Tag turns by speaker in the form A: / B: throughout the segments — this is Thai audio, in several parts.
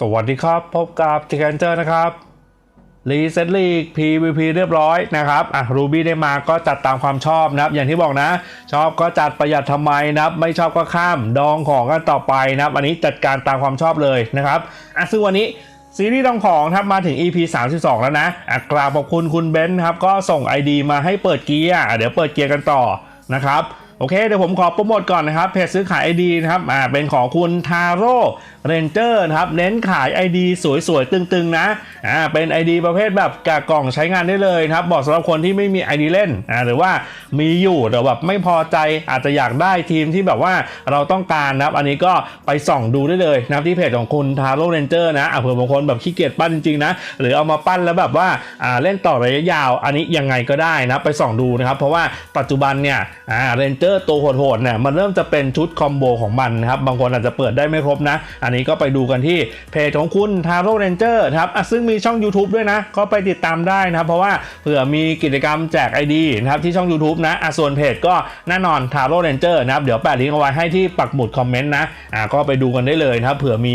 A: สวัสดีครับ พบกับจิกันเจอร์นะครับรีเซ็ตลีก PVP เรียบร้อยนะครับอะรูบี้ได้มาก็จัดตามความชอบนะครับ อย่างที่บอกนะ ชอบก็จัดประหยัดทำไมนะครับ ไม่ชอบก็ข้ามดองของกันต่อไปนะครับ อันนี้จัดการตามความชอบเลยนะครับอะซึ่งวันนี้ซีรีส์ดองของครับมาถึง EP 32 แล้วนะอะกราบขอบคุณคุณเบนซ์ครับ ก็ส่ง ID มาให้เปิดเกียร์เดี๋ยวเปิดเกียร์กันต่อนะครับ โอเคเดี๋ยวผมขอโปรโมทก่อนนะครับเพจซื้อขาย ID นะครับอ่าเป็นของคุณทาโร่เรนเจอร์นะครับเน้นขาย ID สวยๆ ตึงๆ นะอ่าเป็น ID ประเภทแบบกากล่องใช้งานได้เลยนะครับบอกสำหรับคนที่ไม่มี ID เล่นอ่าหรือว่ามีอยู่แต่แบบไม่พอใจอาจจะอยากได้ทีมที่แบบว่าเราต้องการนะครับ อันนี้ก็ไปส่องดูได้เลยนะครับที่เพจของคุณทาโร่เรนเจอร์นะอ่าเผื่อบางคนแบบขี้เกียจปั้นจริงๆนะหรือเอามาปั้นแล้วแบบว่าอ่าเล่นต่อระยะยาว อันนี้ยังไงก็ได้นะไปส่องดูนะครับเพราะว่าปัจจุบันเนี่ยอ่าเรนเจอร์ตัวโหดๆเนี่ยมันเริ่มจะเป็นชุดคอมโบของมันนะครับบางคนอาจจะเปิดได้ไม่ครบนะ อันนี้ก็ไปดูกันที่เพจของคุณทาโร่เรนเจอร์ครับอะซึ่งมีช่อง YouTube ด้วยนะ ก็ไปติดตามได้นะครับ เพราะว่าเผื่อมีกิจกรรมแจก ID นะครับที่ช่อง YouTube นะอะส่วนเพจก็แน่นอนทาโร่เรนเจอร์นะครับเดี๋ยวแปะลิงก์เอาไว้ให้ที่ปักหมุดคอมเมนต์นะอ่าก็ไปดูกันได้เลยนะครับเผื่อมี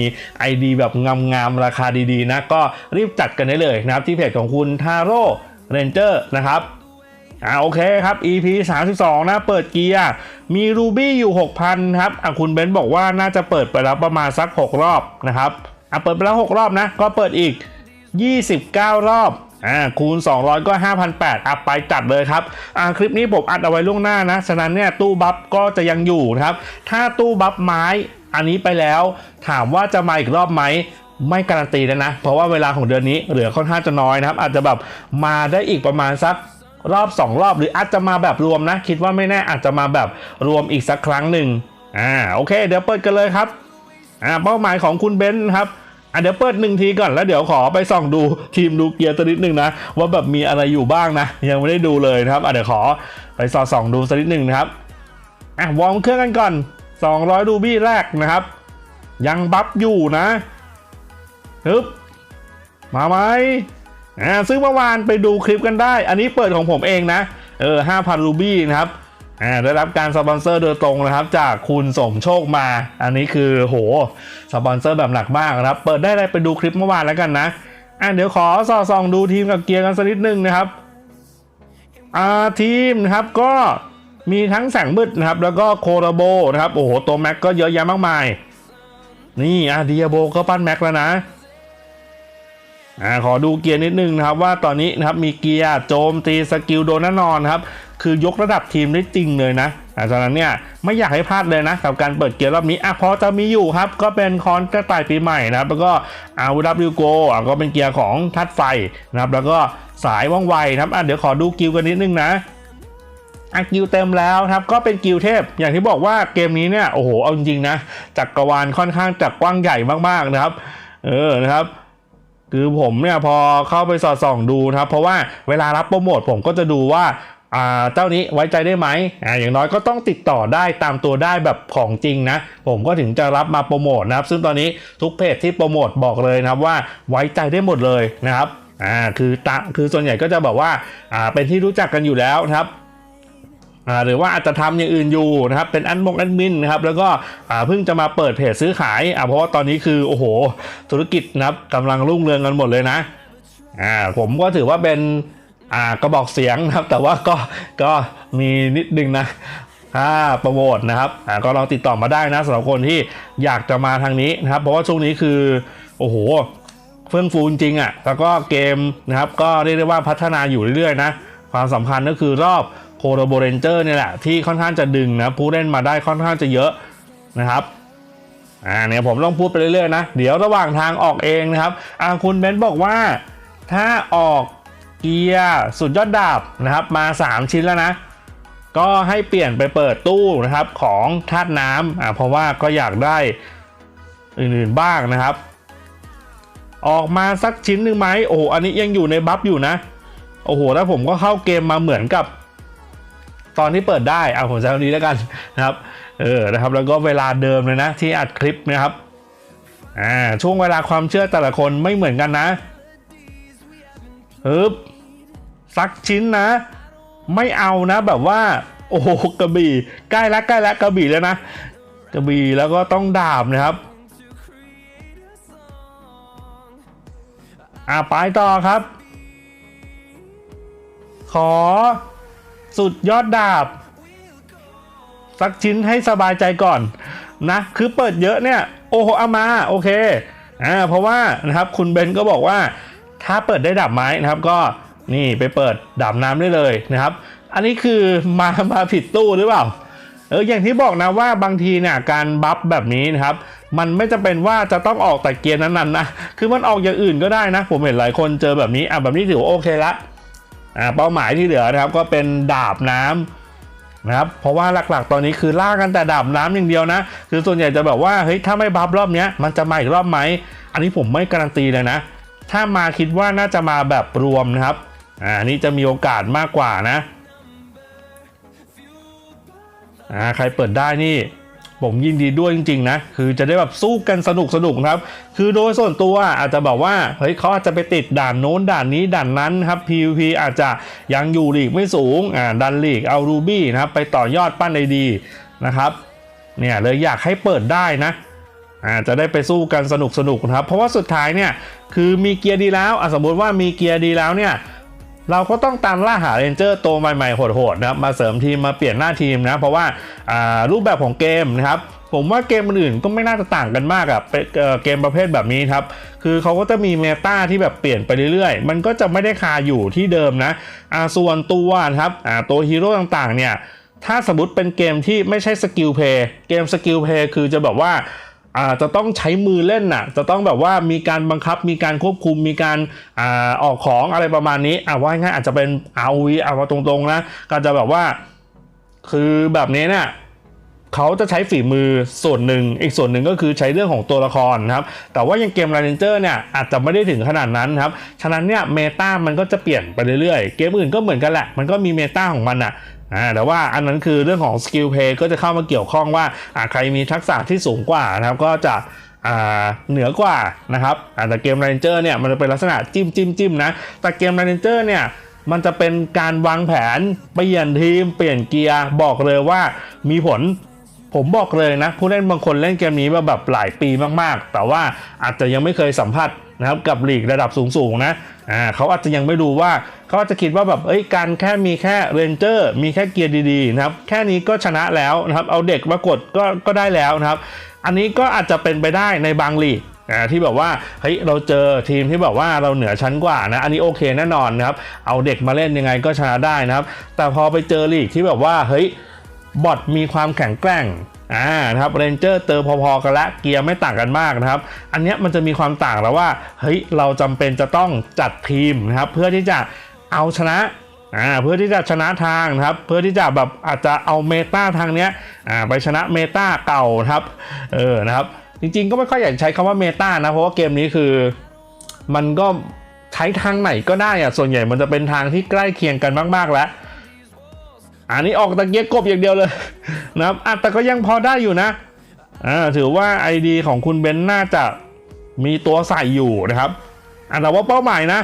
A: ID แบบงามๆราคาดีๆนะก็รีบจัดกันได้เลยนะครับที่เพจของคุณทาโร่เรนเจอร์นะครับ อ่าโอเคครับ EP 32 นะ เปิดเกียร์ มีรูบี้อยู่ 6,000 ครับ อะคุณเบนซ์บอกว่าน่าจะเปิดไปแล้วประมาณสัก 6 รอบนะครับ อะเปิดไปแล้ว 6 รอบนะ ก็เปิดอีก 29 รอบอ่าคูณ 200 ก็5,800อะไปจัดเลยครับอ่าคลิปนี้ผมอัดเอาไว้ล่วงหน้านะ ฉะนั้นเนี่ยตู้บัฟก็จะยังอยู่นะครับ ถ้าตู้บัฟไม้อันนี้ไปแล้ว ถามว่าจะมาอีกรอบไหมไม่การันตีแล้วนะ เพราะว่าเวลาของเดือนนี้เหลือค่อนข้างจะน้อยนะครับ อาจจะแบบมาได้อีกประมาณสัก รอบ 2 รอบหรืออาจจะมาแบบรวมนะ คิดว่าไม่แน่อาจจะมาแบบรวมอีกสักครั้งหนึ่งอ่าโอเค เดี๋ยวเปิดกันเลยครับอ่าเป้าหมายของคุณเบนซ์ครับอะเดี๋ยวเปิดหนึ่งทีก่อนแล้วเดี๋ยวขอไปส่องดูทีมดูเกียร์สักนิดหนึ่งนะ ว่าแบบมีอะไรอยู่บ้างนะ ยังไม่ได้ดูเลยนะครับอะเดี๋ยวขอไปสอดส่องดูสักนิดหนึ่งนะครับอะวอร์มเครื่องกันก่อน 200ดูบี้แรกนะครับ ยังบัฟอยู่นะฮึบมาไหม อ่าซึ่งเมื่อวานไปดูคลิปกันได้ อันนี้เปิดของผมเองนะ เออห้าพันรูบี้นะครับอ่าได้รับการสปอนเซอร์โดยตรงนะครับ จากคุณสมโชคมา อันนี้คือโหสปอนเซอร์แบบหนักมากนะครับ เปิดได้เลยไปดูคลิปเมื่อวานแล้วกันนะอ่าเดี๋ยวขอสอดส่องดูทีมกับเกียร์กันสักนิดนึงนะครับอ่าทีมนะครับก็มีทั้งแสงมืดนะครับ แล้วก็โคราโบนะครับ โอ้โหตัวแม็กก็เยอะแยะมากมาย นี่อะดิอาโบก็ปั้นแม็กแล้วนะ อ่าขอดูเกียร์นิดนึงนะครับว่าตอนนี้นะครับมีเกียร์โจมตีสกิลโดนแน่นอนครับคือยกระดับทีมได้จริงเลยนะอ่าฉะนั้นเนี่ยไม่อยากให้พลาดเลยนะกับการเปิดเกียร์รอบนี้อะพอจะมีอยู่ครับ ก็เป็นคอนกระต่ายปีใหม่นะครับแล้วก็อาวูดับลิวโกอะก็เป็นเกียร์ของทัดไฟนะครับแล้วก็สายว่องไวนะครับอะเดี๋ยวขอดูกิลกันนิดนึงนะอากิลเต็มแล้วครับก็เป็นกิลเทพ อย่างที่บอกว่าเกมนี้เนี่ยโอ้โหเอาจริงๆนะจักรวาลค่อนข้างจักกว้างใหญ่มากๆนะครับ เออนะครับ คือผมเนี่ยพอเข้าไปสอดส่องดูนะครับ เพราะว่าเวลารับโปรโมทผมก็จะดูว่าอ่าเจ้านี้ไว้ใจได้ไหมอ่าอย่างน้อยก็ต้องติดต่อได้ตามตัวได้แบบของจริงนะ ผมก็ถึงจะรับมาโปรโมทนะครับ ซึ่งตอนนี้ทุกเพจที่โปรโมทบอกเลยนะครับว่าไว้ใจได้หมดเลยนะครับอ่าคือตะคือส่วนใหญ่ก็จะแบบว่าอ่าเป็นที่รู้จักกันอยู่แล้วนะครับ หรือว่าอาจจะทำอย่างอื่นอยู่นะครับเป็นแอดมงแอดมินนะครับแล้วก็เพิ่งจะมาเปิดเพจซื้อขายเพราะว่าตอนนี้คือโอ้โห ธุรกิจนะครับกำลังรุ่งเรืองกันหมดเลยนะผมก็ถือว่าเป็นกระบอกเสียงนะครับ แต่ว่าก็ก็มีนิดนึงนะถ้าโปรโมทนะครับก็ลองติดต่อมาได้นะสำหรับคนที่อยากจะมาทางนี้นะครับ เพราะว่าช่วงนี้คือโอ้โหเฟื่องฟูจริงๆอะแล้วก็เกมนะครับก็เรียกได้ว่าพัฒนาอยู่เรื่อยๆนะความสำคัญก็คือรอบ โคโรโบเรนเจอร์เนี่ยแหละที่ค่อนข้างจะดึงนะผู้เล่นมาได้ค่อนข้างจะเยอะนะครับอ่าเนี่ยผมต้องพูดไปเรื่อยๆนะ เดี๋ยวระหว่างทางออกเองนะครับอ่าคุณเบนซ์บอกว่าถ้าออกเกียร์สุดยอดดาบนะครับมา 3 ชิ้นแล้วนะ ก็ให้เปลี่ยนไปเปิดตู้นะครับของธาตุน้ำอ่าเพราะว่าก็อยากได้อื่นๆบ้างนะครับ ออกมาสักชิ้นหนึ่งไหมโอ้โหอันนี้ยังอยู่ในบัฟอยู่นะ โอ้โหแล้วผมก็เข้าเกมมาเหมือนกับ ตอนที่เปิดได้เอาผมใช้คำนี้แล้วกันนะครับเออนะครับแล้วก็เวลาเดิมเลยนะที่อัดคลิปนะครับอ่าช่วงเวลาความเชื่อแต่ละคนไม่เหมือนกันนะฮึบสักชิ้นนะ ไม่เอานะแบบว่า โอ้โหกระบี่ใกล้แล้วใกล้แล้วกระบี่แล้วนะกระบี่แล้วก็ต้องดาบนะครับอ่าไปต่อครับ ขอ สุดยอดดาบ สักชิ้นให้สบายใจก่อนนะ คือเปิดเยอะเนี่ย โอโหเอามาโอเคอ่าเพราะว่านะครับคุณเบนก็บอกว่าถ้าเปิดได้ดาบไม้นะครับ ก็นี่ไปเปิดดาบน้ำได้เลยนะครับ อันนี้คือมามาผิดตู้หรือเปล่าเอออย่างที่บอกนะว่าบางทีเนี่ยการบัฟแบบนี้นะครับ มันไม่จำเป็นว่าจะต้องออกแต่เกียร์นั้นๆนะคือมันออกอย่างอื่นก็ได้นะ ผมเห็นหลายคนเจอแบบนี้อะแบบนี้ถือว่าโอเคละ อ่าเป้าหมายที่เหลือนะครับก็เป็นดาบน้ำนะครับเพราะว่าหลักๆ ตอนนี้คือล่ากันแต่ดาบน้ำอย่างเดียวนะ คือส่วนใหญ่จะแบบว่าเฮ้ยถ้าไม่บัฟรอบเนี้ยมันจะมาอีกรอบไหมอันนี้ผมไม่การันตีเลยนะ ถ้ามาคิดว่าน่าจะมาแบบรวมนะครับอ่าอันนี้จะมีโอกาสมากกว่านะอ่าใครเปิดได้นี่ ผมยินดีด้วยจริงๆนะ คือจะได้แบบสู้กันสนุกสนุกครับ คือโดยส่วนตัวอาจจะแบบว่า เฮ้ยเขาอาจจะไปติดด่านโน้นด่านนี้ด่านนั้นครับ PVP อาจจะยังอยู่ลีกไม่สูง อ่าดันลีกเอารูบี้นะครับ ไปต่อยอดปั้นไอดีนะครับ เนี่ยเลยอยากให้เปิดได้นะอ่าจะได้ไปสู้กันสนุกสนุกนะครับ เพราะว่าสุดท้ายเนี่ย คือมีเกียร์ดีแล้วอะสมมติว่ามีเกียร์ดีแล้วเนี่ย เราก็ต้องตามล่าหาเรนเจอร์ตัวใหม่ๆโหดๆนะครับมาเสริมทีมมาเปลี่ยนหน้าทีมนะ เพราะว่ารูปแบบของเกมนะครับผมว่าเกมอื่นก็ไม่น่าจะต่างกันมากอะเ,เเกมประเภทแบบนี้ครับ คือเขาก็จะมีเมตาที่แบบเปลี่ยนไปเรื่อยๆ มันก็จะไม่ได้คาอยู่ที่เดิมนะอ่าส่วนตัวนะครับอ่าตัวฮีโร่ต่างๆเนี่ย ถ้าสมมติเป็นเกมที่ไม่ใช่สกิลเพย์ เกมสกิลเพย์คือจะแบบว่า อ่าจะต้องใช้มือเล่นน่ะ จะต้องแบบว่ามีการบังคับมีการควบคุมมีการอ่าออกของอะไรประมาณนี้อ่าว่าง่ายๆอาจจะเป็น ROV เอามาตรงๆนะก็จะแบบว่าคือแบบนี้เนี่ยเขาจะใช้ฝีมือส่วนหนึ่ง อีกส่วนหนึ่งก็คือใช้เรื่องของตัวละครนะครับ แต่ว่ายังเกม r ร n เจอร์เนี่ยอาจจะไม่ได้ถึงขนาดนั้นครับ ฉะนั้นเนี่ยเมตามันก็จะเปลี่ยนไปเรื่อยๆ เกมอื่นก็เหมือนกันแหละ มันก็มีเมตาของมันอะ อ่าแต่ว่าอันนั้นคือเรื่องของสกิลเพย์ก็จะเข้ามาเกี่ยวข้องว่าอ่าใครมีทักษะที่สูงกว่านะครับก็จะอ่าเหนือกว่านะครับอ่าแต่เกมไรเจอร์เนี่ยมันจะเป็นลักษณะจิ้มจิ้มจิ้มนะแต่เกมไรเจอร์เนี่ยมันจะเป็นการวางแผนเปลี่ยนทีมเปลี่ยนเกียร์บอกเลยว่ามีผล ผมบอกเลยนะ ผู้เล่นบางคนเล่นเกมนี้มาแบบหลายปีมากๆ แต่ว่าอาจจะยังไม่เคยสัมผัสนะครับกับลีกระดับสูงๆนะอ่าเขาอาจจะยังไม่รู้ว่าเขาอาจจะคิดว่าแบบเอ้ยการแค่มีแค่เรนเจอร์มีแค่เกียร์ดีๆนะครับแค่นี้ก็ชนะแล้วนะครับเอาเด็กมากดก็ก็ได้แล้วนะครับ อันนี้ก็อาจจะเป็นไปได้ในบางลีกที่แบบว่าเฮ้ยเราเจอทีมที่แบบว่าเราเหนือชั้นกว่านะอันนี้โอเคแน่นอนนะครับเอาเด็กมาเล่นยังไงก็ชนะได้นะครับ แต่พอไปเจอลีกที่แบบว่าเฮ้ย บอทมีความแข็งแกร่งอ่านะครับเรนเจอร์เติมพอๆกันละเกียร์ไม่ต่างกันมากนะครับ อันนี้มันจะมีความต่างแล้วว่าเฮ้ยเราจำเป็นจะต้องจัดทีมนะครับเพื่อที่จะเอาชนะอ่าเพื่อที่จะชนะทางนะครับ เพื่อที่จะแบบอาจจะเอาเมตาทางเนี้ยอ่าไปชนะเมตาเก่านะครับเออนะครับ จริงๆก็ไม่ค่อยอยากใช้คำว่าเมตานะเพราะว่าเกมนี้คือมันก็ใช้ทางไหนก็ได้อะส่วนใหญ่มันจะเป็นทางที่ใกล้เคียงกันมากๆแล้ว อันนี้ออกตะเกียกกบอย่างเดียวเลยนะครับอะแต่ก็ยังพอได้อยู่นะอ่าถือว่า ID ของคุณเบนน่าจะมีตัวใส่อยู่นะครับอะแต่ว่าเป้าหมายนะ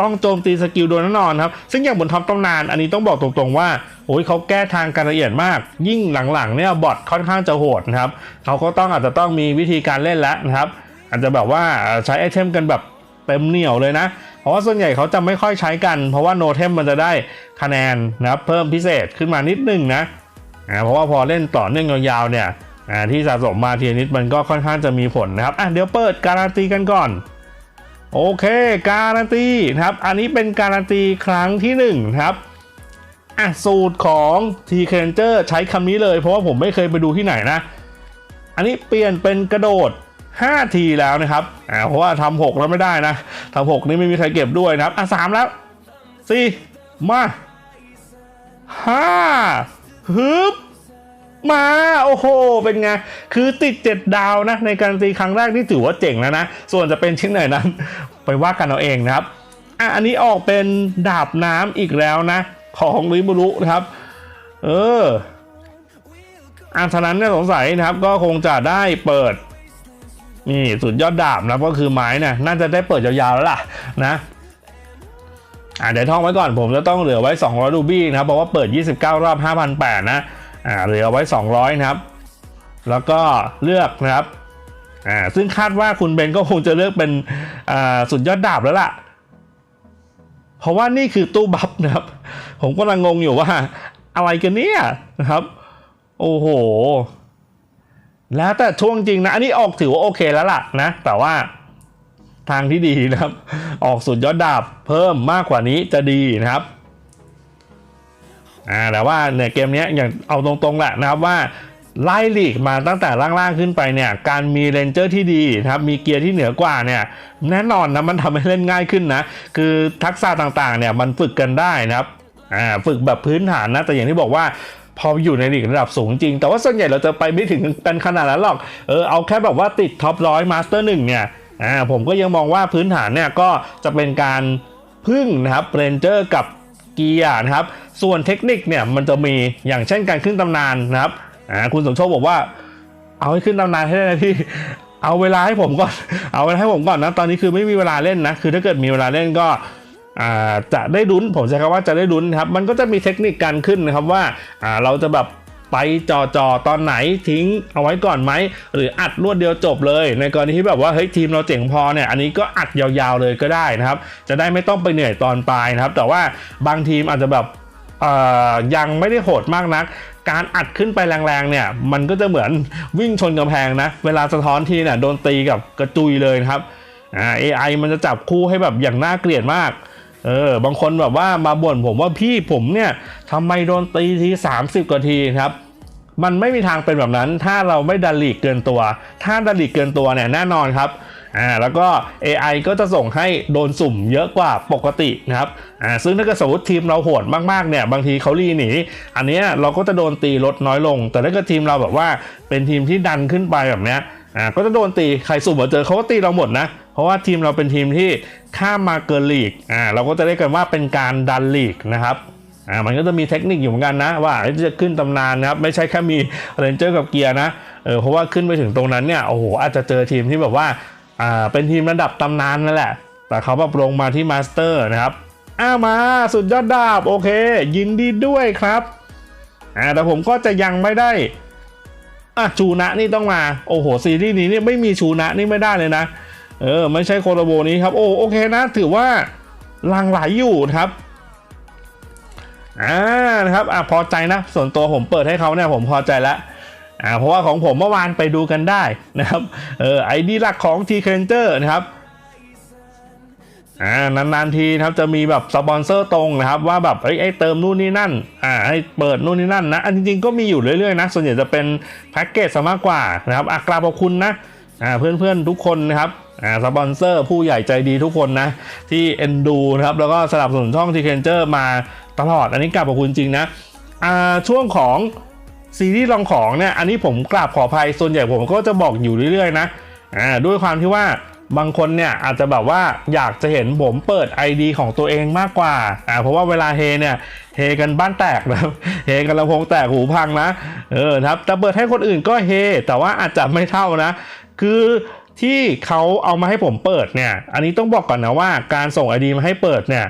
A: ต้องโจมตีสกิลโดยแน่นอนครับ ซึ่งอย่างบนท็อปต้องนาน อันนี้ต้องบอกตรงๆว่า โอ้ยเขาแก้ทางการละเอียดมาก ยิ่งหลังๆเนี่ยบอทค่อนข้างจะโหดนะครับเขาก็ต้องอาจจะต้องมีวิธีการเล่นแล้วนะครับ อาจจะแบบว่าใช้ไอเทมกันแบบ เต็มเหนียวเลยนะ เพราะว่าส่วนใหญ่เขาจะไม่ค่อยใช้กัน เพราะว่าโนเทมมันจะได้คะแนนนะครับเพิ่มพิเศษขึ้นมานิดนึงนะอ่าเพราะว่าพอเล่นต่อเนื่องยาวๆเนี่ยอ่าที่สะสมมาทีนิดมันก็ค่อนข้างจะมีผลนะครับอะเดี๋ยวเปิดการันตีกันก่อนโอเค การันตีนะครับ อันนี้เป็นการันตีครั้งที่หนึ่งนะครับอะสูตรของ T c a n g e r ใช้คำนี้เลยเพราะว่าผมไม่เคยไปดูที่ไหนนะ อันนี้เปลี่ยนเป็นกระโดด 5 ทีแล้วนะครับอ่าเพราะว่าทำหกแล้วไม่ได้นะทำหกนี่ไม่มีใครเก็บด้วยนะครับอะสามแล้วสี่มาห้าฮึบมาโอ้โห เป็นไง คือติด 7 ดาวนะ ในการตีครั้งแรกนี่ถือว่าเจ๋งแล้วนะ ส่วนจะเป็นชิ้นไหนนั้น ไปว่ากันเอาเองนะครับอะอันนี้ออกเป็นดาบน้ำอีกแล้วนะ ของริมุรุนะครับ เอออันฉะนั้นเนี่ยสงสัยนะครับ ก็คงจะได้เปิด นี่สุดยอดดาบนะก็คือไม้เนี่ยน่าจะได้เปิดยาวๆแล้วล่ะนะอ่าเดี๋ยวท่องไว้ก่อนผมจะต้องเหลือไว้ 200รูบี้นะครับเพราะว่าเปิด 29 รอบ 5,800นะอ่าเหลือไว้ 200 นะครับ แล้วก็เลือกนะครับอ่าซึ่งคาดว่าคุณเบนก็คงจะเลือกเป็นอ่าสุดยอดดาบแล้วล่ะ เพราะว่านี่คือตู้บัฟนะครับ ผมกำลังงงอยู่ว่า อะไรกันเนี่ยนะครับ โอ้โห แล้วแต่ช่วงจริงนะอันนี้ออกถือว่าโอเคแล้วล่ะนะ แต่ว่าทางที่ดีนะครับ ออกสุดยอดดาบเพิ่มมากกว่านี้จะดีนะครับอ่าแต่ว่าเนี่ยเกมนี้อย่างเอาตรงๆแหละนะครับว่าไล่ลีกมาตั้งแต่ล่างๆขึ้นไปเนี่ยการมีเรนเจอร์ที่ดีนะครับมีเกียร์ที่เหนือกว่าเนี่ยแน่นอนนะมันทำให้เล่นง่ายขึ้นนะคือทักษะต่างๆเนี่ยมันฝึกกันได้นะครับอ่าฝึกแบบพื้นฐานนะแต่อย่างที่บอกว่า พออยู่ในลีกระดับสูงจริง แต่ว่าส่วนใหญ่เราจะไปไม่ถึงกันขนาดนั้นหรอก เออเอาแค่แบบว่าติดท็อปร้อยมาสเตอร์หนึ่งเนี่ย อ่าผมก็ยังมองว่าพื้นฐานเนี่ยก็จะเป็นการพึ่งนะครับเรนเจอร์กับเกียร์นะครับ ส่วนเทคนิคเนี่ยมันจะมีอย่างเช่นการขึ้นตำนานนะครับ อ่าคุณสมโชคบอกว่า เอาให้ขึ้นตำนานให้ได้นะพี่เอาเวลาให้ผมก่อน เอาเวลาให้ผมก่อนนะ ตอนนี้คือไม่มีเวลาเล่นนะ คือถ้าเกิดมีเวลาเล่นก็ จะได้ลุ้นผมใช้คำว่าจะได้ลุ้นครับมันก็จะมีเทคนิคการขึ้นนะครับว่าเราจะแบบไปจอจอตอนไหนทิ้งเอาไว้ก่อนไหมหรืออัดรวดเดียวจบเลย ในกรณีที่แบบว่าเฮ้ยทีมเราเจ๋งพอเนี่ยอันนี้ก็อัดยาวๆเลยก็ได้นะครับ จะได้ไม่ต้องไปเหนื่อยตอนปลายนะครับ แต่ว่าบางทีมอาจจะแบบยังไม่ได้โหดมากนัก การอัดขึ้นไปแรงๆเนี่ยมันก็จะเหมือนวิ่งชนกำแพงนะ เวลาสะท้อนทีเนี่ยโดนตีกับกระจุยเลยนะครับ AI มันจะจับคู่ให้แบบอย่างน่าเกลียดมาก เออบางคนแบบว่ามาบ่นผมว่าพี่ผมเนี่ยทำไมโดนตีที 30 กว่าทีครับมันไม่มีทางเป็นแบบนั้น ถ้าเราไม่ดันหลีกเกินตัว ถ้าดันหลีกเกินตัวเนี่ยแน่นอนครับอ่าแล้วก็ AI ก็จะส่งให้โดนสุ่มเยอะกว่าปกตินะครับอ่าซึ่งถ้าเกิดสมมติทีมเราโหดมากๆเนี่ยบางทีเขารีหนี อันนี้เราก็จะโดนตีลดน้อยลง แต่ถ้าเกิดทีมเราแบบว่าเป็นทีมที่ดันขึ้นไปแบบเนี้ย อ่าก็จะโดนตีใครสุ่มมาเจอเขาก็ตีเราหมดนะ เพราะว่าทีมเราเป็นทีมที่ข้ามมาเกินลีกอ่าเราก็จะเรียกกันว่าเป็นการดันลีกนะครับอ่ามันก็จะมีเทคนิคอยู่เหมือนกันนะ ว่าจะขึ้นตำนานนะครับไม่ใช่แค่มีเรนเจอร์กับเกียร์นะเออเพราะว่าขึ้นไปถึงตรงนั้นเนี่ยโอ้โหอาจจะเจอทีมที่แบบว่าอ่าเป็นทีมระดับตำนานนั่นแหละ แต่เขาแบบลงมาที่มาสเตอร์นะครับอ้ามาสุดยอดดาบโอเค ยินดีด้วยครับอ่าแต่ผมก็จะยังไม่ได้ อะชูนะนี่ต้องมา โอ้โห ซีรีส์นี้เนี่ยไม่มีชูนะนี่ไม่ได้เลยนะ เออ ไม่ใช่โคโรโบนี้ครับ โอ้โอเคนะ ถือว่าลังไหลอยู่นะครับอ่านะครับอะพอใจนะ ส่วนตัวผมเปิดให้เขาเนี่ยผมพอใจแล้วอ่าเพราะว่าของผมเมื่อวานไปดูกันได้นะครับเออไอดีหลักของ T c r a n g e r นะครับ อ่านานๆทีครับจะมีแบบสปอนเซอร์ตรงนะครับว่าแบบเอ้ยไอ้เติมนู่นนี่นั่นอ่าให้เปิดนู่นนี่นั่นนะ อันจริงๆก็มีอยู่เรื่อยๆนะ ส่วนใหญ่จะเป็นแพ็กเกจซะมากกว่านะครับอะกราบขอบคุณนะอ่าเพื่อนๆทุกคนนะครับอ่าสปอนเซอร์ผู้ใหญ่ใจดีทุกคนนะ ที่เอ็นดูนะครับ แล้วก็สนับสนุนช่อง T c r a n g e r มาตลอด อันนี้กราบขอบคุณจริงนะอ่าช่วงของซีรีส์ลองของเนี่ยอันนี้ผมกราบขออภัยส่วนใหญ่ผมก็จะบอกอยู่เรื่อยๆนะอ่าด้วยความที่ว่า บางคนเนี่ยอาจจะแบบว่าอยากจะเห็นผมเปิด ID ของตัวเองมากกว่าอ่าเพราะว่าเวลาเฮเนี่ยเฮกันบ้านแตกนะเฮกันลำโพงแตกหูพังนะเออครับแต่เปิดให้คนอื่นก็เฮแต่ว่าอาจจะไม่เท่านะ คือที่เขาเอามาให้ผมเปิดเนี่ย อันนี้ต้องบอกก่อนนะว่าการส่ง ID มาให้เปิดเนี่ย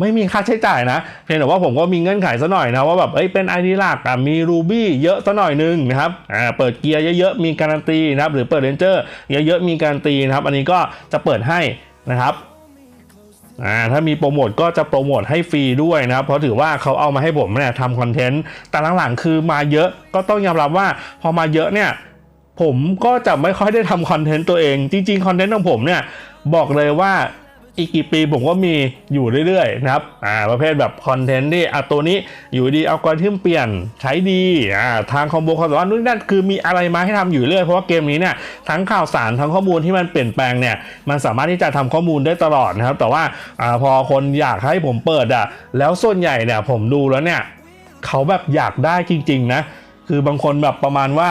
A: ไม่มีค่าใช้จ่ายนะ เพียงแต่ว่าผมก็มีเงื่อนไขซะหน่อยนะว่าแบบเอ้ยเป็น ID หลักอะมี Ruby เยอะซะหน่อยนึงนะครับอ่าเปิดเกียร์เยอะๆมีการันตีนะครับหรือเปิด Ranger เยอะๆมีการันตีนะครับ อันนี้ก็จะเปิดให้นะครับอ่าถ้ามีโปรโมทก็จะโปรโมทให้ฟรีด้วยนะครับเพราะถือว่าเขาเอามาให้ผมเนี่ยทำคอนเทนต์แต่หลังๆคือมาเยอะก็ต้องยอมรับว่าพอมาเยอะเนี่ยผมก็จะไม่ค่อยได้ทำคอนเทนต์ตัวเอง จริงๆคอนเทนต์ของผมเนี่ยบอกเลยว่า อีกกี่ปีผมก็มีอยู่เรื่อยๆนะครับอ่าประเภทแบบคอนเทนต์ที่อะตัวนี้อยู่ดีเอากริทึมเปลี่ยนใช้ดีอ่าทางคอมโบคอมสามนู่นนั่นคือมีอะไรมาให้ทำอยู่เรื่อยเพราะว่าเกมนี้เนี่ยทั้งข่าวสารทั้งข้อมูลที่มันเปลี่ยนแปลงเนี่ยมันสามารถที่จะทำข้อมูลได้ตลอดนะครับ แต่ว่าอ่าพอคนอยากให้ผมเปิดอะแล้วส่วนใหญ่เนี่ยผมดูแล้วเนี่ยเขาแบบอยากได้จริง ๆ นะ คือบางคนแบบประมาณว่า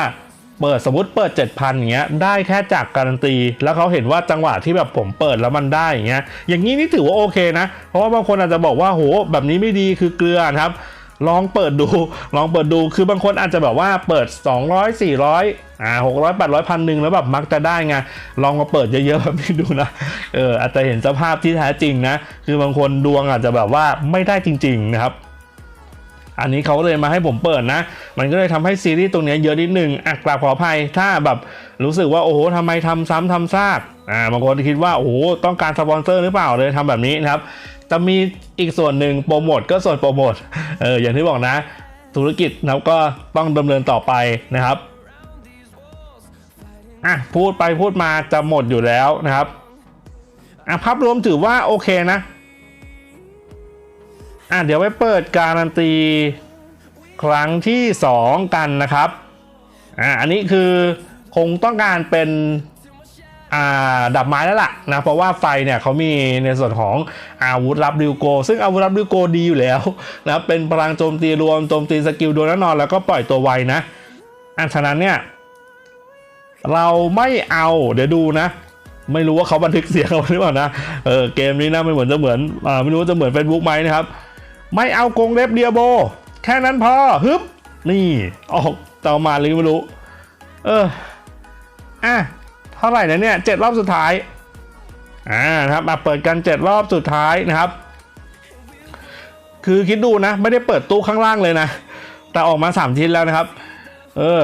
A: เปิดสมมติเปิด 7,000อย่างเงี้ยได้แค่จากการันตี แล้วเขาเห็นว่าจังหวะที่แบบผมเปิดแล้วมันได้อย่างเงี้ยอย่างนี้นี่ถือว่าโอเคนะ เพราะว่าบางคนอาจจะบอกว่าโหแบบนี้ไม่ดีคือเกลือนครับลองเปิดดู ลองเปิดดู คือบางคนอาจจะแบบว่าเปิด 200 400 อ่า600 800พันหนึ่งแล้วแบบมักจะได้ไง ลองมาเปิดเยอะๆแบบนี้ดูนะ เอออาจจะเห็นสภาพที่แท้จริงนะ คือบางคนดวงอาจจะแบบว่าไม่ได้จริง ๆ นะครับ อันนี้เขาเลยมาให้ผมเปิดนะ มันก็เลยทำให้ซีรีส์ตรงนี้เยอะนิดนึงอะกราบขออภัยถ้าแบบรู้สึกว่าโอ้โหทำไมทำซ้ำทำซากอ่าบางคนคิดว่าโอ้โหต้องการสปอนเซอร์หรือเปล่าเลยทำแบบนี้นะครับจะมีอีกส่วนหนึ่งโปรโมทก็ส่วนโปรโมทเอออย่างที่บอกนะ ธุรกิจนะก็ต้องดำเนินต่อไปนะครับอะพูดไปพูดมาจะหมดอยู่แล้วนะครับอะภาพรวมถือว่าโอเคนะ อะเดี๋ยวไปเปิดการันตีครั้งที่ 2 กันนะครับอะอันนี้คือคงต้องการเป็นอ่าดับไม้แล้วล่ะนะเพราะว่าไฟเนี่ยเขามีในส่วนของอาวุธรับดิวโก ซึ่งอาวุธรับดิวโกดีอยู่แล้วนะครับเป็นพลังโจมตีรวมโจมตีสกิลโดนแน่นอน แล้วก็ปล่อยตัวไวนะอันฉะนั้นเนี่ยเราไม่เอาเดี๋ยวดูนะ ไม่รู้ว่าเขาบันทึกเสียงเอาไว้หรือเปล่านะเออเกมนี้นะไม่เหมือนจะเหมือนอ่าไม่รู้ว่าจะเหมือนเฟซบุ๊กไหมนะครับ ไม่เอากงเล็บเดียโบ แค่นั้นพอฮึบนี่ออกต่อมาหรือไม่รู้ เอออะเท่าไหร่นะเนี่ยเจ็ดรอบสุดท้ายอ่านะครับมาเปิดกันเจ็ดรอบสุดท้ายนะครับ คือคิดดูนะ ไม่ได้เปิดตู้ข้างล่างเลยนะ แต่ออกมาสามชิ้นแล้วนะครับ เออ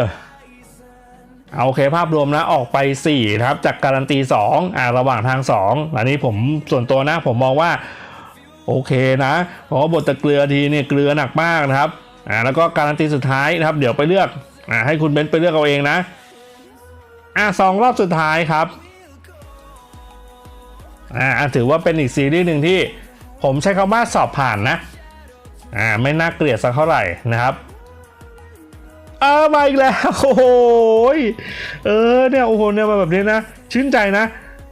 A: เอาโอเคภาพรวมนะออกไป 4 นะครับ จากการันตี 2 อ่าระหว่างทาง 2 อันนี้ผมส่วนตัวนะผมมองว่า โอเคนะเพราะว่าบทตะเกลือทีเนี่ยเกลือหนักมากนะครับอ่าแล้วก็การันตีสุดท้ายนะครับ เดี๋ยวไปเลือกอ่าให้คุณเบนซ์ไปเลือกเอาเองนะอ่าสองรอบสุดท้ายครับอ่าถือว่าเป็นอีกซีรีส์หนึ่งที่ผมใช้คำว่าสอบผ่านนะอ่าไม่น่าเกลียดสักเท่าไหร่นะครับเออมาอีกแล้วโอ้โหยเออเนี่ยโอ้โหเนี่ยมาแบบนี้นะชื่นใจนะ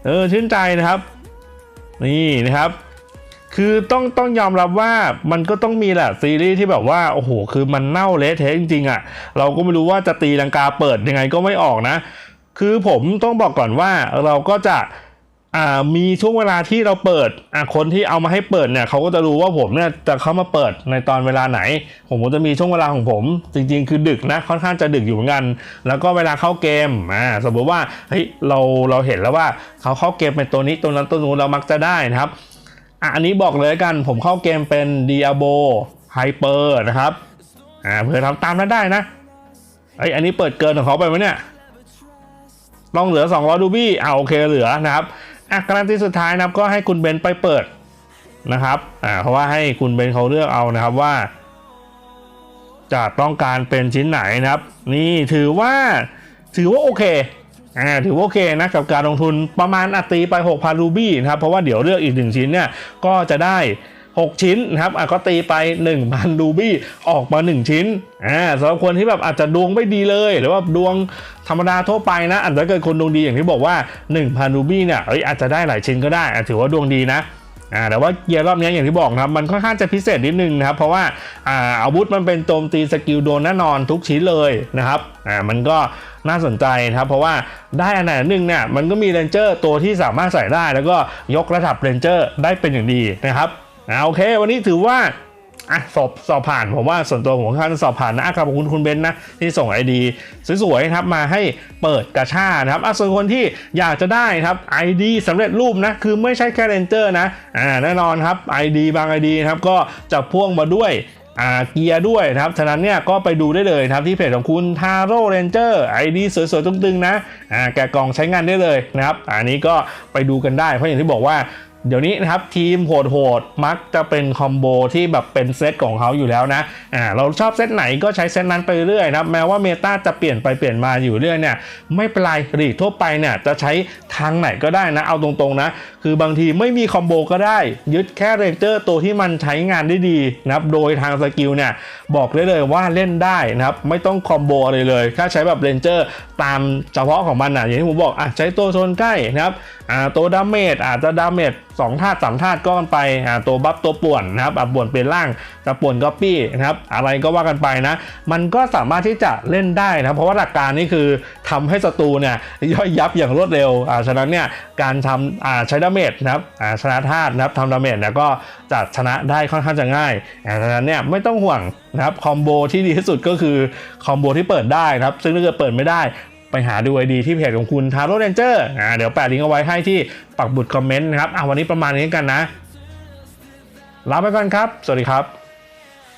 A: เออชื่นใจนะครับ นี่นะครับ คือต้องต้องยอมรับว่ามันก็ต้องมีแหละซีรีส์ที่แบบว่าโอ้โหคือมันเน่าเละเทะจริงๆอะ่ะ เราก็ไม่รู้ว่าจะตีลังกาเปิดยังไงก็ไม่ออกนะ คือผมต้องบอกก่อนว่าเราก็จะมีช่วงเวลาที่เราเปิดคนที่เอามาให้เปิดเนี่ยเขาก็จะรู้ว่าผมเนี่ยจะเข้ามาเปิดในตอนเวลาไหน ผมก็จะมีช่วงเวลาของผม จริง ๆ คือดึกนะค่อนข้างจะดึกอยู่เหมือนกัน แล้วก็เวลาเข้าเกมอ่าสมมติว่าเฮ้ยเราเราเห็นแล้วว่าเขาเข้าเกมเป็นตัวนี้ตัวนั้นตัวนู้นเรามักจะได้นะครับ อะอันนี้บอกเลยกันผมเข้าเกมเป็น Diablo Hyper นะครับอ่าเผื่อทำตามนั้นได้นะไออันนี้เปิดเกินของเขาไปไหมเนี่ยลองเหลือ 200 ดูบี้อ่าโอเคเหลือนะครับอะการันตีสุดท้ายนะครับก็ให้คุณเบนไปเปิดนะครับอ่าเพราะว่าให้คุณเบนเขาเลือกเอานะครับว่า จะต้องการเป็นชิ้นไหนนะครับ นี่ถือว่าถือว่าโอเค อ่าถือว่าโอเคนะกับการลงทุนประมาณอัตีไป 6,000 รูบี้นะครับเพราะว่าเดี๋ยวเลือกอีกหนึ่งชิ้นเนี่ยก็จะได้ 6 ชิ้นนะครับอะก็ตีไป 1,000 รูบี้ออกมา 1 ชิ้นอ่าสำหรับคนที่แบบอาจจะดวงไม่ดีเลย หรือว่าดวงธรรมดาทั่วไปนะอาจจะเกิดคนดวงดีอย่างที่บอกว่า 1,000 รูบี้เนี่ยเอ้ยอาจจะได้หลายชิ้นก็ได้ถือว่าดวงดีนะอ่าแต่ว่าเกียร์รอบนี้อย่างที่บอกนะครับมันค่อนข้างจะพิเศษนิดนึงนะครับเพราะว่าอ่าอาวุธมันเป็นโจมตีสกิลโดนแน่นอนทุกชิ้นเลยนะครับอ่ามันก็ น่าสนใจนะครับเพราะว่าได้อันไหนหนึ่งเนี่ยมันก็มีเรนเจอร์ตัวที่สามารถใส่ได้ แล้วก็ยกระดับเรนเจอร์ได้เป็นอย่างดีนะครับอ่าโอเค วันนี้ถือว่าอะสอบสอบผ่านผมว่าส่วนตัวผมค่อนข้าจะสอบผ่านนะขอบคุณคุณเบนนะที่ส่งไอดีสวยๆนะครับมาให้เปิดกระชานะครับอะส่วนคนที่อยากจะได้ครับ ID สำเร็จรูปนะคือไม่ใช่แค่เรนเจอร์นะอ่าแน่นอนครับ ID บาง ID นะครับก็จะพ่วงมาด้วย อ่าเกียร์ด้วยนะครับ ฉะนั้นเนี่ยก็ไปดูได้เลยนะครับที่เพจของคุณทาโร่เรนเจอร์ไอดีสวยๆตึงๆนะอ่าแกะกล่องใช้งานได้เลยนะครับ อันนี้ก็ไปดูกันได้เพราะอย่างที่บอกว่า เดี๋ยวนี้นะครับทีมโหดๆมักจะเป็นคอมโบที่แบบเป็นเซตของเขาอยู่แล้วนะอ่าเราชอบเซตไหนก็ใช้เซตนั้นไปเรื่อยนะครับแม้ว่าเมตาจะเปลี่ยนไปเปลี่ยนมาอยู่เรื่อยเนี่ยไม่เป็นไรหลีกทั่วไปเนี่ยจะใช้ทางไหนก็ได้นะเอาตรงๆนะ คือบางทีไม่มีคอมโบก็ได้ ยึดแค่เรนเจอร์ตัวที่มันใช้งานได้ดีนะครับโดยทางสกิลเนี่ยบอกได้เลยว่าเล่นได้นะครับไม่ต้องคอมโบอะไรเลยแค่ใช้แบบเรนเจอร์ตามเฉพาะของมันนะอย่างที่ผมบอกอะใช้ตัวโซนใกล้นะครับอ่าตัวดาเมจอาจจะดาเมจสองธาตุสามธาตุก็กันไปอ่าตัวบัฟตัวป่วนนะครับอะป่วนเป็นร่างจะป่วนก๊อปปี้นะครับอะไรก็ว่ากันไปนะ มันก็สามารถที่จะเล่นได้นะเพราะว่าหลักการนี่คือทำให้ศัตรูเนี่ยย่อยยับอย่างรวดเร็วอ่าฉะนั้นเนี่ยการทำอ่าใช้ดาเมจนะครับอ่าชนะธาตุนะครับทำดาเมจเนี่ยก็จะชนะได้ค่อนข้างจะง่ายอ่าฉะนั้นเนี่ยไม่ต้องห่วงนะครับคอมโบที่ดีที่สุดก็คือคอมโบที่เปิดได้นะครับซึ่งถ้าเกิดเปิดไม่ได้ ไปหาดูไอดีที่เพจของคุณทาโร่เรนเจอร์อ่าเดี๋ยวแปะลิงก์เอาไว้ให้ที่ปักบุตรคอมเมนต์นะครับอ่าวันนี้ประมาณนี้กันนะลาไปก่อนครับ สวัสดีครับ